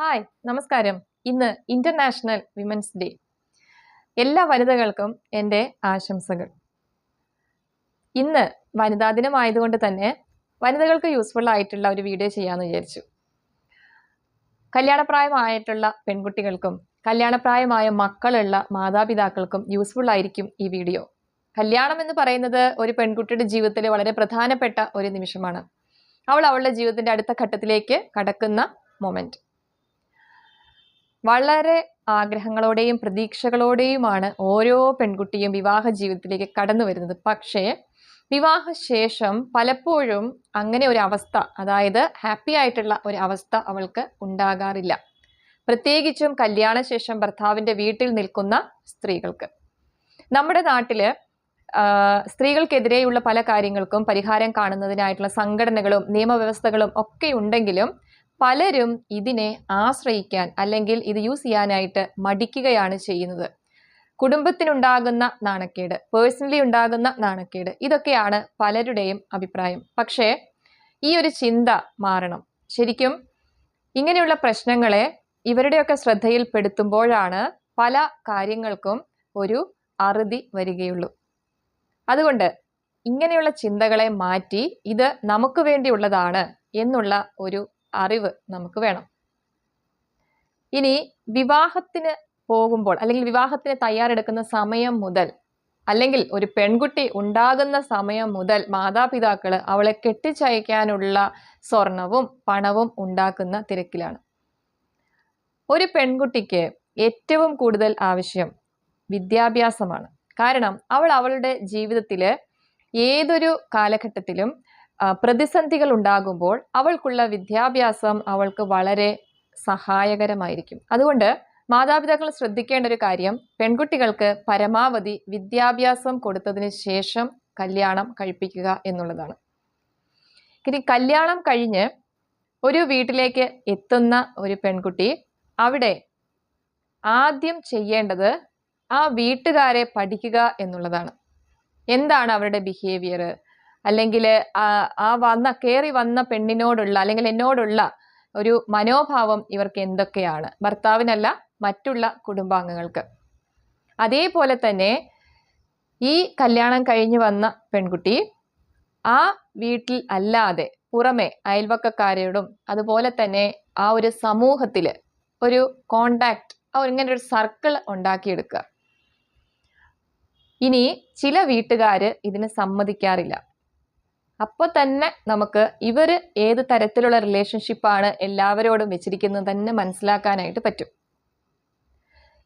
Hi നമസ്കാരം. ഇന്ന് international women's day എല്ലാ വനിതകൾക്കും എന്റെ ആശംസകൾ. ഇന്ന് വനിതാ ദിനമായതുകൊണ്ട് തന്നെ വനിതകൾക്ക് യൂസ്ഫുൾ ആയിട്ടുള്ള ഒരു വീഡിയോ ചെയ്യാമെന്ന് വിചാരിച്ചു. കല്യാണപ്രായമായിട്ടുള്ള പെൺകുട്ടികൾക്കും കല്യാണപ്രായമായ മക്കളുള്ള മാതാപിതാക്കൾക്കും യൂസ്ഫുൾ ആയിരിക്കും ഈ വീഡിയോ കല്യാണം എന്ന് പറയുന്നത് ഒരു പെൺകുട്ടിയുടെ ജീവിതത്തിൽ വളരെ പ്രധാനപ്പെട്ട ഒരു നിമിഷമാണ്. അവൾ അവളുടെ ജീവിതത്തിന്റെ അടുത്ത ഘട്ടത്തിലേക്ക് കടക്കുന്ന മൊമെന്റ് വളരെ ആഗ്രഹങ്ങളോടെയും പ്രതീക്ഷകളോടെയുമാണ് ഓരോ പെൺകുട്ടിയും വിവാഹ ജീവിതത്തിലേക്ക് കടന്നു വരുന്നത്. പക്ഷേ വിവാഹശേഷം പലപ്പോഴും അങ്ങനെ ഒരു അവസ്ഥ അതായത് ഹാപ്പി ആയിട്ടുള്ള ഒരു അവസ്ഥ അവൾക്ക് ഉണ്ടാകാറില്ല. പ്രത്യേകിച്ചും കല്യാണശേഷം ഭർത്താവിന്റെ വീട്ടിൽ നിൽക്കുന്ന സ്ത്രീകൾക്ക്. നമ്മുടെ നാട്ടിൽ സ്ത്രീകൾക്കെതിരെയുള്ള പല കാര്യങ്ങൾക്കും പരിഹാരം കാണുന്നതിനായിട്ടുള്ള സംഘടനകളും നിയമവ്യവസ്ഥകളും ഒക്കെ ഉണ്ടെങ്കിലും പലരും ഇതിനെ ആശ്രയിക്കാൻ അല്ലെങ്കിൽ ഇത് യൂസ് ചെയ്യാനായിട്ട് മടിക്കുകയാണ് ചെയ്യുന്നത്. കുടുംബത്തിനുണ്ടാകുന്ന നാണക്കേട് പേഴ്സണലി ഉണ്ടാകുന്ന നാണക്കേട് ഇതൊക്കെയാണ് പലരുടെയും അഭിപ്രായം. പക്ഷേ ഈ ഒരു ചിന്ത മാറണം. ശരിക്കും ഇങ്ങനെയുള്ള പ്രശ്നങ്ങളെ ഇവരുടെയൊക്കെ ശ്രദ്ധയിൽപ്പെടുത്തുമ്പോഴാണ് പല കാര്യങ്ങൾക്കും ഒരു അറുതി വരികയുള്ളൂ. അതുകൊണ്ട് ഇങ്ങനെയുള്ള ചിന്തകളെ മാറ്റി ഇത് നമുക്ക് വേണ്ടിയുള്ളതാണ് എന്നുള്ള ഒരു അറിവ് നമുക്ക് വേണം. ഇനി വിവാഹത്തിന് പോകുമ്പോൾ അല്ലെങ്കിൽ വിവാഹത്തിന് തയ്യാറെടുക്കുന്ന സമയം മുതൽ അല്ലെങ്കിൽ ഒരു പെൺകുട്ടി ഉണ്ടാകുന്ന സമയം മുതൽ മാതാപിതാക്കൾ അവളെ കെട്ടിച്ചയക്കാനുള്ള സ്വർണവും പണവും ഉണ്ടാക്കുന്ന തിരക്കിലാണ്. ഒരു പെൺകുട്ടിക്ക് ഏറ്റവും കൂടുതൽ ആവശ്യം വിദ്യാഭ്യാസമാണ്. കാരണം അവൾ അവളുടെ ജീവിതത്തിൽ ഏതൊരു കാലഘട്ടത്തിലും പ്രതിസന്ധികൾ ഉണ്ടാകുമ്പോൾ അവൾക്കുള്ള വിദ്യാഭ്യാസം അവൾക്ക് വളരെ സഹായകരമായിരിക്കും. അതുകൊണ്ട് മാതാപിതാക്കൾ ശ്രദ്ധിക്കേണ്ട ഒരു കാര്യം പെൺകുട്ടികൾക്ക് പരമാവധി വിദ്യാഭ്യാസം കൊടുത്തതിന് ശേഷം കല്യാണം കഴിപ്പിക്കുക എന്നുള്ളതാണ്. ഇനി കല്യാണം കഴിഞ്ഞ് ഒരു വീട്ടിലേക്ക് എത്തുന്ന ഒരു പെൺകുട്ടി അവിടെ ആദ്യം ചെയ്യേണ്ടത് ആ വീട്ടുകാരെ പഠിക്കുക എന്നുള്ളതാണ്. എന്താണ് അവരുടെ ബിഹേവിയർ അല്ലെങ്കിൽ ആ വന്ന കയറി വന്ന പെണ്ണിനോടുള്ള അല്ലെങ്കിൽ എന്നോടുള്ള ഒരു മനോഭാവം ഇവർക്ക് എന്തൊക്കെയാണ്? ഭർത്താവിനല്ല മറ്റുള്ള കുടുംബാംഗങ്ങൾക്ക്. അതേപോലെ തന്നെ ഈ കല്യാണം കഴിഞ്ഞു വന്ന പെൺകുട്ടി ആ വീട്ടിൽ അല്ലാതെ പുറമെ അയൽവക്കക്കാരോടും അതുപോലെ തന്നെ ആ ഒരു സമൂഹത്തിൽ ഒരു കോണ്ടാക്ട് ഇങ്ങനെ ഒരു സർക്കിൾ ഉണ്ടാക്കിയെടുക്കുക. ഇനി ചില വീട്ടുകാര് ഇതിന് സമ്മതിക്കാറില്ല. അപ്പൊ തന്നെ നമുക്ക് ഇവർ ഏത് തരത്തിലുള്ള റിലേഷൻഷിപ്പാണ് എല്ലാവരോടും വെച്ചിരിക്കുന്നത് തന്നെ മനസ്സിലാക്കാനായിട്ട് പറ്റും.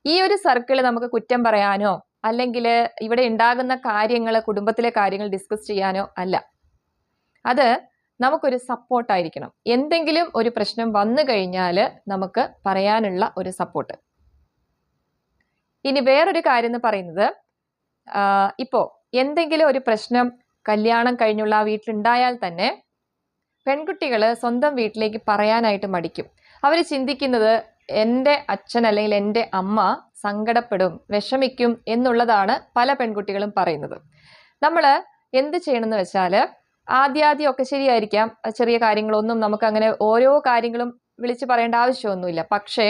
ഈ ഒരു സർക്കിൾ നമുക്ക് കുറ്റം പറയാനോ അല്ലെങ്കിൽ ഇവിടെ ഉണ്ടാകുന്ന കാര്യങ്ങൾ കുടുംബത്തിലെ കാര്യങ്ങൾ ഡിസ്കസ് ചെയ്യാനോ അല്ല. അത് നമുക്കൊരു സപ്പോർട്ടായിരിക്കണം എന്തെങ്കിലും ഒരു പ്രശ്നം വന്നു കഴിഞ്ഞാൽ നമുക്ക് പറയാനുള്ള ഒരു സപ്പോർട്ട് ഇനി വേറൊരു കാര്യം എന്ന് പറയുന്നത് ഇപ്പോൾ ഇപ്പോ എന്തെങ്കിലും ഒരു പ്രശ്നം കല്യാണം കഴിഞ്ഞുള്ള ആ വീട്ടിലുണ്ടായാൽ തന്നെ പെൺകുട്ടികൾ സ്വന്തം വീട്ടിലേക്ക് പറയാനായിട്ട് മടിക്കും. അവർ ചിന്തിക്കുന്നത് എന്റെ അച്ഛൻ അല്ലെങ്കിൽ എന്റെ അമ്മ സങ്കടപ്പെടും വിഷമിക്കും എന്നുള്ളതാണ് പല പെൺകുട്ടികളും പറയുന്നത്. നമ്മൾ എന്ത് ചെയ്യണമെന്ന് വെച്ചാൽ ആദ്യാദ്യം ഒക്കെ ശരിയായിരിക്കാം. ചെറിയ കാര്യങ്ങളൊന്നും നമുക്ക് അങ്ങനെ ഓരോ കാര്യങ്ങളും വിളിച്ച് പറയേണ്ട ആവശ്യമൊന്നുമില്ല. പക്ഷേ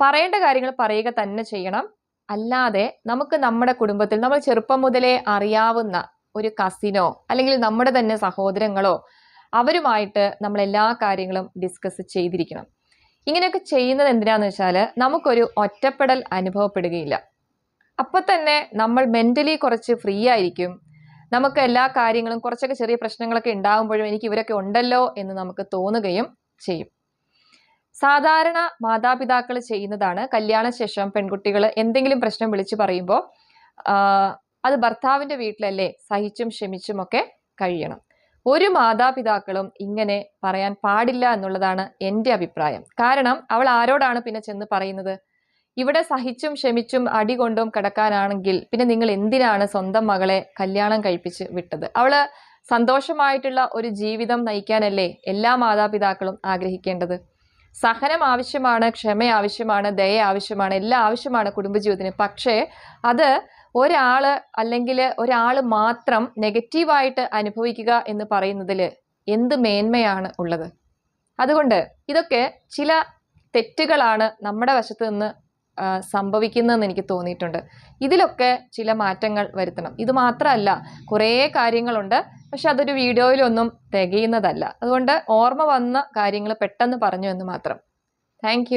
പറയേണ്ട കാര്യങ്ങൾ പറയുക തന്നെ ചെയ്യണം. അല്ലാതെ നമുക്ക് നമ്മുടെ കുടുംബത്തിൽ നമ്മൾ ചെറുപ്പം മുതലേ അറിയാവുന്ന ഒരു കസിനോ അല്ലെങ്കിൽ നമ്മുടെ തന്നെ സഹോദരങ്ങളോ അവരുമായിട്ട് നമ്മൾ എല്ലാ കാര്യങ്ങളും ഡിസ്കസ് ചെയ്തിരിക്കണം. ഇങ്ങനെയൊക്കെ ചെയ്യുന്നത് എന്തിനാന്ന് വെച്ചാൽ നമുക്കൊരു ഒറ്റപ്പെടൽ അനുഭവപ്പെടുകയില്ല. അപ്പം തന്നെ നമ്മൾ മെന്റലി കുറച്ച് ഫ്രീ ആയിരിക്കും. നമുക്ക് എല്ലാ കാര്യങ്ങളും കുറച്ചൊക്കെ ചെറിയ പ്രശ്നങ്ങളൊക്കെ ഉണ്ടാകുമ്പോഴും എനിക്ക് ഇവരൊക്കെ ഉണ്ടല്ലോ എന്ന് നമുക്ക് തോന്നുകയും ചെയ്യും. സാധാരണ മാതാപിതാക്കൾ ചെയ്യുന്നതാണ് കല്യാണശേഷം പെൺകുട്ടികൾ എന്തെങ്കിലും പ്രശ്നം വിളിച്ചു പറയുമ്പോൾ അത് ഭർത്താവിന്റെ വീട്ടിലല്ലേ സഹിച്ചും ക്ഷമിച്ചും ഒക്കെ കഴിയണം. ഒരു മാതാപിതാക്കളും ഇങ്ങനെ പറയാൻ പാടില്ല എന്നുള്ളതാണ് എന്റെ അഭിപ്രായം. കാരണം അവൾ ആരോടാണ് പിന്നെ ചെന്ന് പറയുന്നത്? ഇവിടെ സഹിച്ചും ക്ഷമിച്ചും അടി കൊണ്ടും കിടക്കാനാണെങ്കിൽ പിന്നെ നിങ്ങൾ എന്തിനാണ് സ്വന്തം മകളെ കല്യാണം കഴിപ്പിച്ച് വിട്ടത്? അവൾ സന്തോഷമായിട്ടുള്ള ഒരു ജീവിതം നയിക്കാനല്ലേ എല്ലാ മാതാപിതാക്കളും ആഗ്രഹിക്കേണ്ടത്? സഹനം ആവശ്യമാണ് ക്ഷമ ആവശ്യമാണ് ദയ ആവശ്യമാണ് എല്ലാം ആവശ്യമാണ് കുടുംബജീവിതത്തിന്. പക്ഷേ അത് ഒരാൾ അല്ലെങ്കിൽ ഒരാൾ മാത്രം നെഗറ്റീവായിട്ട് അനുഭവിക്കുക എന്ന് പറയുന്നതിൽ എന്ത് മേന്മയാണ് ഉള്ളത്? അതുകൊണ്ട് ഇതൊക്കെ ചില തെറ്റുകളാണ് നമ്മുടെ വശത്ത് നിന്ന് സംഭവിക്കുന്നതെന്ന് എനിക്ക് തോന്നിയിട്ടുണ്ട്. ഇതിലൊക്കെ ചില മാറ്റങ്ങൾ വരുത്തണം. ഇത് മാത്രമല്ല കുറേ കാര്യങ്ങളുണ്ട്. പക്ഷെ അതൊരു വീഡിയോയിലൊന്നും തികയുന്നതല്ല. അതുകൊണ്ട് ഓർമ്മ വന്ന കാര്യങ്ങൾ പെട്ടെന്ന് പറഞ്ഞു എന്ന് മാത്രം. താങ്ക്